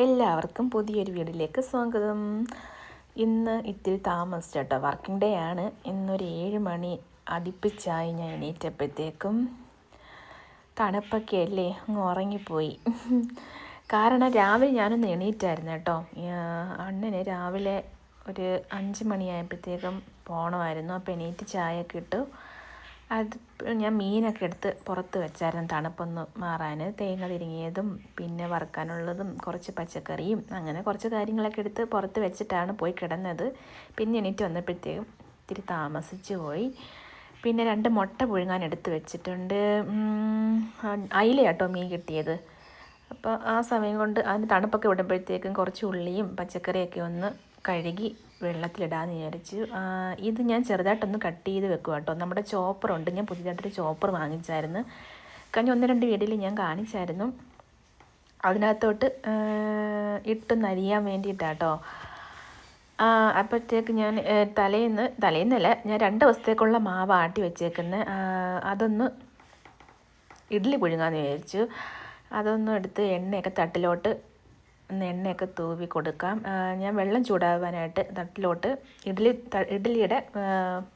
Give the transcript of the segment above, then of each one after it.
എല്ലാവർക്കും പുതിയൊരു വീഡിയോയിലേക്ക് സ്വാഗതം. ഇന്ന് ഇത്തിരി താമസിച്ചു കേട്ടോ വർക്കിംഗ് ഡേ ആണ്. ഇന്നൊരു ഏഴ് മണി അടുപ്പിച്ചായി ഞാൻ എണീറ്റപ്പോഴത്തേക്കും തണുപ്പൊക്കെ അല്ലേ അങ്ങ് ഉറങ്ങിപ്പോയി. കാരണം രാവിലെ ഞാനൊന്ന് എണീറ്റായിരുന്നു കേട്ടോ. അണ്ണന് രാവിലെ ഒരു അഞ്ച് മണിയായപ്പോഴത്തേക്കും പോകണമായിരുന്നു അപ്പോൾ എണീറ്റ് ചായയൊക്കെ ഇട്ടു. അത് ഞാൻ മീനൊക്കെ എടുത്ത് പുറത്ത് വെച്ചായിരുന്നു തണുപ്പൊന്ന് മാറാൻ. തേങ്ങ തിരിങ്ങിയതും പിന്നെ വറുക്കാനുള്ളതും കുറച്ച് പച്ചക്കറിയും അങ്ങനെ കുറച്ച് കാര്യങ്ങളൊക്കെ എടുത്ത് പുറത്ത് വെച്ചിട്ടാണ് പോയി കിടന്നത്. പിന്നെ എണീറ്റ് വന്നപ്പോഴത്തേക്കും ഇത്തിരി താമസിച്ച് പോയി. പിന്നെ രണ്ട് മുട്ട പുഴുങ്ങാൻ എടുത്ത് വെച്ചിട്ടുണ്ട്. അയിലയാട്ടോ മീൻ കിട്ടിയത്. അപ്പോൾ ആ സമയം കൊണ്ട് അതിന് തണുപ്പൊക്കെ വിടുമ്പോഴത്തേക്കും കുറച്ച് ഉള്ളിയും പച്ചക്കറിയൊക്കെ ഒന്ന് കഴുകി വെള്ളത്തിലിടാമെന്ന് വിചാരിച്ചു. ഇത് ഞാൻ ചെറുതായിട്ടൊന്ന് കട്ട് ചെയ്ത് വെക്കുക കേട്ടോ നമ്മുടെ ചോപ്പറുണ്ട് ഞാൻ പുതിയതായിട്ടൊരു ചോപ്പർ വാങ്ങിച്ചായിരുന്നു. കഴിഞ്ഞ ഒന്ന് രണ്ട് വീഡിയോയിൽ ഞാൻ കാണിച്ചായിരുന്നു. അതിനകത്തോട്ട് ഇട്ട് നരിയാൻ വേണ്ടിയിട്ടാട്ടോ അപ്പോഴത്തേക്ക് ഞാൻ തലേന്ന് തലേന്നല്ല ഞാൻ രണ്ട് ദിവസത്തേക്കുള്ള മാവ് ആട്ടി വെച്ചേക്കുന്നത് അതൊന്ന് ഇഡ്ഡലി പുഴുങ്ങാമെന്ന് വിചാരിച്ചു. അതൊന്നും എടുത്ത് എണ്ണയൊക്കെ തട്ടിലോട്ട് എണ്ണയൊക്കെ തൂവി കൊടുക്കാം. ഞാൻ വെള്ളം ചൂടാവാനായിട്ട് തട്ടിലോട്ട് ഇഡ്ഡലി ഇഡ്ഡലിയുടെ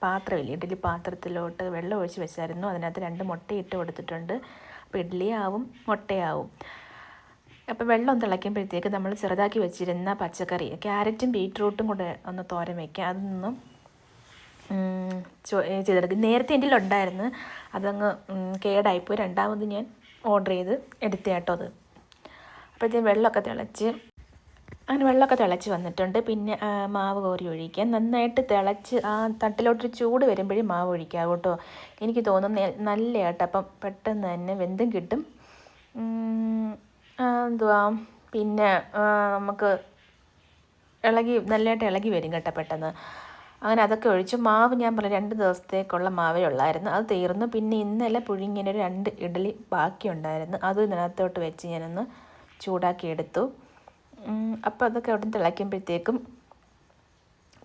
പാത്രമില്ല ഇഡ്ഡലി പാത്രത്തിലോട്ട് വെള്ളം ഒഴിച്ച് വെച്ചായിരുന്നു. അതിനകത്ത് രണ്ട് മുട്ട ഇട്ട് കൊടുത്തിട്ടുണ്ട്. അപ്പോൾ ഇഡ്ഡലിയാവും മുട്ടയാവും. അപ്പോൾ വെള്ളം തിളയ്ക്കുമ്പോഴത്തേക്ക് നമ്മൾ ചെറുതാക്കി വെച്ചിരുന്ന പച്ചക്കറി ക്യാരറ്റും ബീറ്റ്റൂട്ടും കൂടെ ഒന്ന് തോരൻ വയ്ക്കാം അതൊന്നും ചെയ്തെടുക്കും നേരത്തെ എന്റെ ഉണ്ടായിരുന്നു അതങ്ങ് കേടായിപ്പോയി. രണ്ടാമത് ഞാൻ ഓർഡർ ചെയ്ത് എടുത്തേട്ടോ അത്. അപ്പോഴത്തേക്കും വെള്ളമൊക്കെ തിളച്ച് അങ്ങനെ വെള്ളമൊക്കെ തിളച്ച് വന്നിട്ടുണ്ട്. പിന്നെ മാവ് കോരി ഒഴിക്കാം. നന്നായിട്ട് തിളച്ച് ആ തട്ടിലോട്ടൊരു ചൂട് വരുമ്പോഴും മാവ് ഒഴിക്കാം കേട്ടോ. എനിക്ക് തോന്നുന്നു നല്ല അപ്പം പെട്ടെന്ന് തന്നെ വെന്തും കിട്ടും. എന്തുവാ? പിന്നെ നമുക്ക് ഇളകി നല്ലതായിട്ട് ഇളകി വരും കേട്ടോ പെട്ടെന്ന്. അങ്ങനെ അതൊക്കെ ഒഴിച്ചു മാവ് ഞാൻ പറഞ്ഞു രണ്ട് ദിവസത്തേക്കുള്ള മാവേ ഉള്ളായിരുന്നു. അത് തീർന്നു. പിന്നെ ഇന്നലെ പുഴുങ്ങിനൊരു രണ്ട് ഇഡലി ബാക്കിയുണ്ടായിരുന്നു. അത് ഇതിനകത്തോട്ട് വെച്ച് ഞാനൊന്ന് ചൂടാക്കി എടുത്തു അപ്പോൾ അതൊക്കെ അവിടെ തിളയ്ക്കുമ്പോഴത്തേക്കും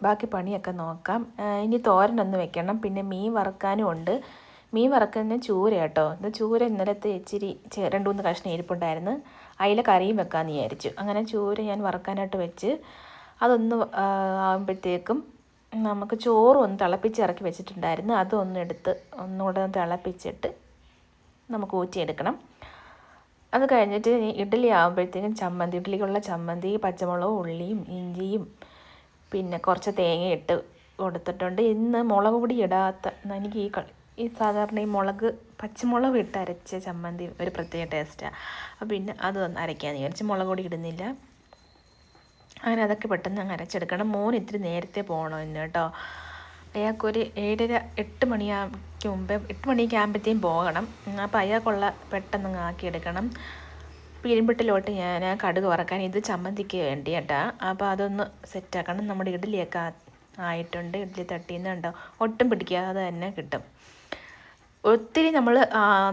ബാക്കി പണിയൊക്കെ നോക്കാം. ഇനി തോരനൊന്ന് വെക്കണം. പിന്നെ മീൻ വറുക്കാനും ഉണ്ട്. മീൻ വറക്കുന്ന ചൂര കേട്ടോ. ഇത് ചൂര ഇന്നലത്തെ ഇച്ചിരി രണ്ട് മൂന്ന് കഷ്ണം ഇരിപ്പുണ്ടായിരുന്നു. അതിലെ കറിയും വെക്കാമെന്ന് വിചാരിച്ചു. അങ്ങനെ ചൂര ഞാൻ വറക്കാനായിട്ട് വെച്ച് അതൊന്ന് ആകുമ്പോഴത്തേക്കും നമുക്ക് ചോറും ഒന്ന് തിളപ്പിച്ച് ഇറക്കി വെച്ചിട്ടുണ്ടായിരുന്നു. അതൊന്നെടുത്ത് ഒന്നുകൂടെ തിളപ്പിച്ചിട്ട് നമുക്ക് ഊറ്റിയെടുക്കണം. അത് കഴിഞ്ഞിട്ട് ഇഡ്ഡലി ആകുമ്പോഴത്തേക്കും ചമ്മന്തി ഇഡ്ഡലിക്കുള്ള ചമ്മന്തി പച്ചമുളകും ഉള്ളിയും ഇഞ്ചിയും പിന്നെ കുറച്ച് തേങ്ങ ഇട്ട് കൊടുത്തിട്ടുണ്ട്. ഇന്ന് മുളക് പൊടി ഇടാത്ത എനിക്ക് ഈ ഈ സാധാരണ ഈ മുളക് പച്ചമുളക് ഇട്ട് അരച്ച ചമ്മന്തി ഒരു പ്രത്യേക ടേസ്റ്റാണ് അപ്പോൾ പിന്നെ അത് ഒന്ന് അരയ്ക്കാമെന്ന് വിചാരിച്ച് മുളക് പൊടി ഇടുന്നില്ല. അങ്ങനെ അതൊക്കെ പെട്ടെന്ന് അങ്ങ് അരച്ചെടുക്കണം. മോൻ ഇത്തിരി നേരത്തെ പോകണം ഇന്ന് കേട്ടോ. അയാൾക്കൊരു ഏഴര എട്ട് മണിയാക്ക് മുമ്പേ എട്ട് മണിയൊക്കെ ആകുമ്പോഴത്തേക്കും പോകണം. അപ്പോൾ അയാൾക്കുള്ള പെട്ടെന്ന് ആക്കിയെടുക്കണം. പിരിമ്പിട്ടിലോട്ട് ഞാൻ കടുക് വറക്കാൻ ഇത് ചമ്മന്തിക്ക് വേണ്ടി കേട്ടാ അപ്പോൾ അതൊന്ന് സെറ്റാക്കണം. നമ്മുടെ ഇഡ്ഡലിയൊക്കെ ആയിട്ടുണ്ട്. ഇഡ്ഡലി തട്ടിയുന്നുണ്ടോ ഒട്ടും പിടിക്കാതെ തന്നെ കിട്ടും. ഒത്തിരി നമ്മൾ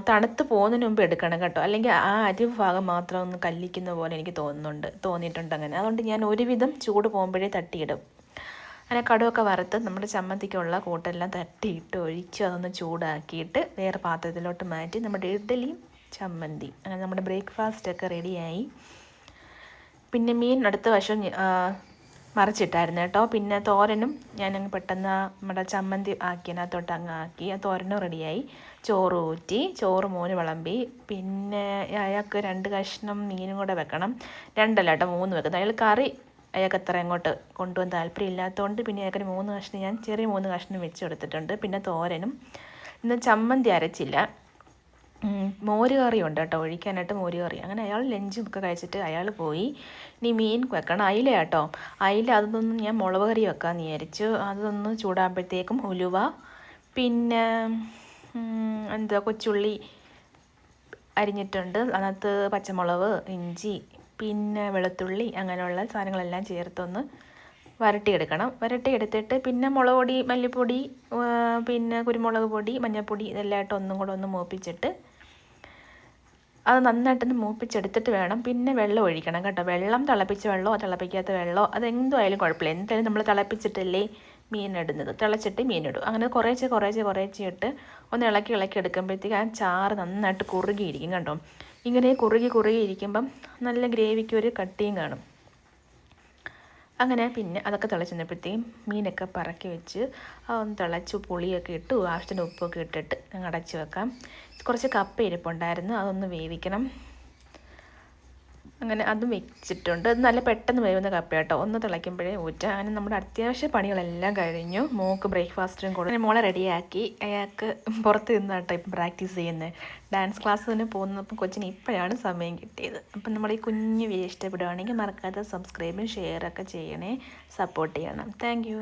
തണുത്ത് പോകുന്നതിന് മുമ്പ് എടുക്കണം കേട്ടോ. അല്ലെങ്കിൽ ആ അരിവ് ഭാഗം മാത്രം ഒന്ന് കല്ലിക്കുന്ന പോലെ എനിക്ക് തോന്നുന്നുണ്ട്. തോന്നിയിട്ടുണ്ട് അങ്ങനെ. അതുകൊണ്ട് ഞാൻ ഒരുവിധം ചൂട് പോകുമ്പോഴേ തട്ടിയിടും. അങ്ങനെ കടുവൊക്കെ വറുത്ത് നമ്മുടെ ചമ്മന്തിക്കുള്ള കൂട്ടെല്ലാം തട്ടിയിട്ട് ഒഴിച്ച് അതൊന്ന് ചൂടാക്കിയിട്ട് വേറെ പാത്രത്തിലോട്ട് മാറ്റി നമ്മുടെ ഇഡ്ഡലിയും ചമ്മന്തി. അങ്ങനെ നമ്മുടെ ബ്രേക്ക്ഫാസ്റ്റ് ഒക്കെ റെഡിയായി. പിന്നെ മീൻ അടുത്ത വശം മറിച്ചിട്ടായിരുന്നു കേട്ടോ. പിന്നെ തോരനും ഞാനങ്ങ് പെട്ടെന്ന് നമ്മുടെ ചമ്മന്തി ആക്കിയതിനകത്തോട്ട് അങ്ങ് ആക്കി. ആ തോരനും റെഡിയായി. ചോറ് ഊറ്റി ചോറ് മോന് വിളമ്പി. പിന്നെ അയാൾക്ക് രണ്ട് കഷ്ണം മീനും കൂടെ വെക്കണം. രണ്ടല്ല കേട്ടോ മൂന്ന് വെക്കുന്നത്. അയാൾ കറി അയാൾക്ക് അത്ര അങ്ങോട്ട് കൊണ്ടുപോകാൻ താല്പര്യം ഇല്ലാത്തതുകൊണ്ട് പിന്നെ അയാൾക്ക് മൂന്ന് കഷ്ണം ഞാൻ ചെറിയ മൂന്ന് കഷ്ണം വെച്ച് കൊടുത്തിട്ടുണ്ട്. പിന്നെ തോരനും. ഇന്ന് ചമ്മന്തി അരച്ചില്ല. മോര് കറി ഉണ്ട് കേട്ടോ ഒഴിക്കാനായിട്ട് മോര് കറി അങ്ങനെ അയാൾ ലഞ്ചും ഒക്കെ കഴിച്ചിട്ട് അയാൾ പോയി. ഇനി മീൻ വെക്കണം. അയില കേട്ടോ. അയില അതൊന്നും ഞാൻ മുളക് കറി വെക്കാമെന്ന് വിചാരിച്ചു. അതൊന്ന് ചൂടാകുമ്പോഴത്തേക്കും ഉലുവ. പിന്നെ എന്താ കൊച്ചുള്ളി അരിഞ്ഞിട്ടുണ്ട്. അതിനകത്ത് പച്ചമുളക് ഇഞ്ചി പിന്നെ വെളുത്തുള്ളി അങ്ങനെയുള്ള സാധനങ്ങളെല്ലാം ചേർത്തൊന്ന് വരട്ടിയെടുക്കണം. വരട്ടിയെടുത്തിട്ട് പിന്നെ മുളക് പൊടി മല്ലിപ്പൊടി പിന്നെ കുരുമുളക് പൊടി മഞ്ഞൾപ്പൊടി ഇതെല്ലാം ആയിട്ട് ഒന്നും കൂടെ ഒന്ന് മൂപ്പിച്ചിട്ട് അത് നന്നായിട്ടൊന്ന് മൂപ്പിച്ചെടുത്തിട്ട് വേണം. പിന്നെ വെള്ളം ഒഴിക്കണം കേട്ടോ. വെള്ളം തിളപ്പിച്ച വെള്ളമോ തിളപ്പിക്കാത്ത വെള്ളമോ അതെന്തായാലും കുഴപ്പമില്ല. എന്തായാലും നമ്മൾ തിളപ്പിച്ചിട്ടല്ലേ മീനിടുന്നത്. തിളച്ചിട്ട് മീനിടും. അങ്ങനെ കുറേശ്ശെ കുറേശ്ശെ കുറേശ്ശെ ഇട്ട് ഒന്ന് ഇളക്കി ഇളക്കി എടുക്കുമ്പോഴത്തേക്ക് ആ ചാറ് നന്നായിട്ട് കുറുകിയിരിക്കും കണ്ടോ ഇങ്ങനെ കുറുകി കുറുകി ഇരിക്കുമ്പം നല്ല ഗ്രേവിക്ക് ഒരു കട്ടിയും കാണും. അങ്ങനെ പിന്നെ അതൊക്കെ തിളച്ചപ്പോഴത്തേക്കും മീനൊക്കെ പറക്കി വെച്ച് അതൊന്ന് തിളച്ച് പുളിയൊക്കെ ഇട്ട് ആവശ്യത്തിന് ഉപ്പൊക്കെ ഇട്ടിട്ട് അങ്ങ് അടച്ച് വെക്കാം. കുറച്ച് കപ്പ ഇരിപ്പുണ്ടായിരുന്നു അതൊന്ന് വേവിക്കണം. അങ്ങനെ അതും വെച്ചിട്ടുണ്ട്. അത് നല്ല പെട്ടെന്ന് വരുന്ന കപ്പ കേട്ടോ ഒന്ന് തിളയ്ക്കുമ്പോഴേ ഊറ്റ. അങ്ങനെ നമ്മുടെ അത്യാവശ്യ പണികളെല്ലാം കഴിഞ്ഞു. മോക്ക് ബ്രേക്ക്ഫാസ്റ്റും കൂടെ. മോളെ റെഡിയാക്കി. അയാൾക്ക് പുറത്ത് നിന്ന് കേട്ടോ ഇപ്പം പ്രാക്ടീസ് ചെയ്യുന്നത്. ഡാൻസ് ക്ലാസ് തന്നെ പോകുന്നപ്പോൾ കൊച്ചിന് ഇപ്പോഴാണ് സമയം കിട്ടിയത്. അപ്പം നമ്മൾ ഈ കുഞ്ഞു വീഡിയോ ഇഷ്ടപ്പെടുകയാണെങ്കിൽ മറക്കാതെ സബ്സ്ക്രൈബും ഷെയറൊക്കെ ചെയ്യണേ. സപ്പോർട്ട് ചെയ്യണം. താങ്ക്